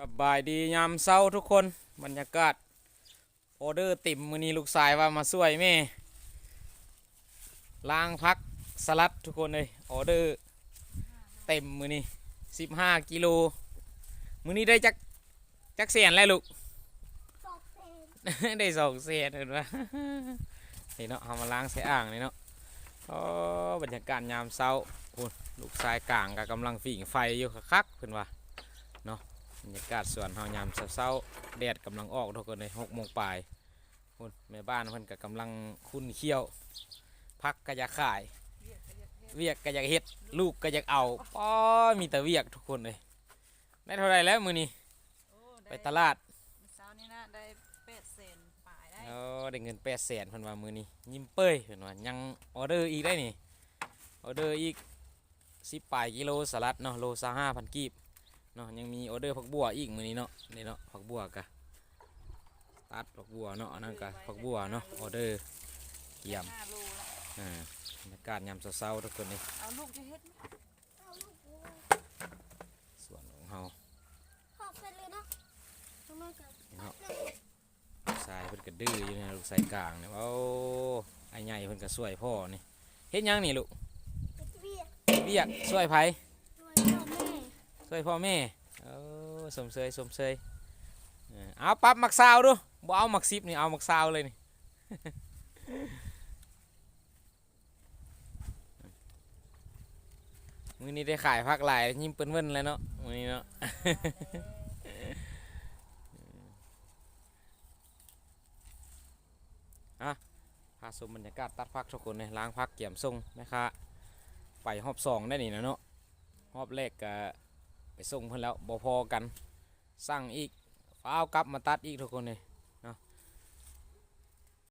สบายดียามเช้าทุกคนบรรยากาศออเดอร์ติ่มมือนี้ลูกชายว่ามาช่วยแม่ล้างพักสลัดทุกคนเลยออเดอร์เต็มมือนี้สิบห้ากิโลมือนี้ได้จักจักเสียนแล้วลูกสองเซนได้สองเสียนเห็นปะนี่เนาะเอามาล้างใส่อ่างนี่เนาะโอ้บรรยากาศยามเช้าโอ้ลูกชายกลางกับกำลังฝีงไฟอยู่คักๆเพิ่นว่าเนาะ บรรยากาศสวนเฮายามเช้าๆแดดกำลังออกทุกคนเลยหกโมงปลายพุ่นแม่บ้านเพิ่นก็กำลังคุ้นเคี้ยว พักก็อยากขาย เวียกก็อยากเฮ็ด ลูกก็อยากเอาป้อมีแต่เวียกทุกคนเลยได้เท่าไรแล้วมือนี้โอ้ไปได้ตลาดเช้านี้นะได้เป็ดเซนป่ายได้เออได้เงินแปดแสนเพิ่นว่ามือนี้ยิ้มเป้ยเพิ่นว่ายังออเดอร์อีกได้นี่ออเดอร์อีกสิบปลายกิโลสลัดเนาะโลซาห้าพันกีบ เนาะยังมีออเดอร์ผักบัวอีกมือนี้เนาะนี่เนาะผักบัวกะตัดผักบัวเนาะอันนั้นกะผักบัวเนาะออเดอร์เยี่ยมห้าโลละอ่าบรรยากาศยามเช้าๆทุกคนนี่เอาลูกจะเฮ็ดไหมเอาลูกวัวสวนของเฮาขอบเซนเลยเนาะทำไมกันนี่เนาะลูกชายเพิ่นก็ดื้ออยู่นะลูกชายกลางเนี่ยโอ้ไอ้ใหญ่เพิ่นก็ช่วยพ่อนี่เฮ็ดหยังนี่ลูกเป็นเวียกเบียกช่วยไผด้วยพ่อแม่ ช่วยพ่อแม่เออสมเสยสมเสยเอาปรับมักซาวดูบ่เอามักซิบนี่เอามักซาวเลยนี่มือนี้ได้ขายพักหลายยิ้มเปิ้นเวินเลยเนาะมือนี้เนาะพาชมบรรยากาศตัดพักทุกคนเลยล้างพักเกี่ยมทรงนะคะไปหอบสองได้นี่นะเนาะหอบแรกก็ ไปส่งเพิ่นแล้วบ่พอกันสั่งอีกฟ้าวกลับมาตัดอีกทุกคนเลย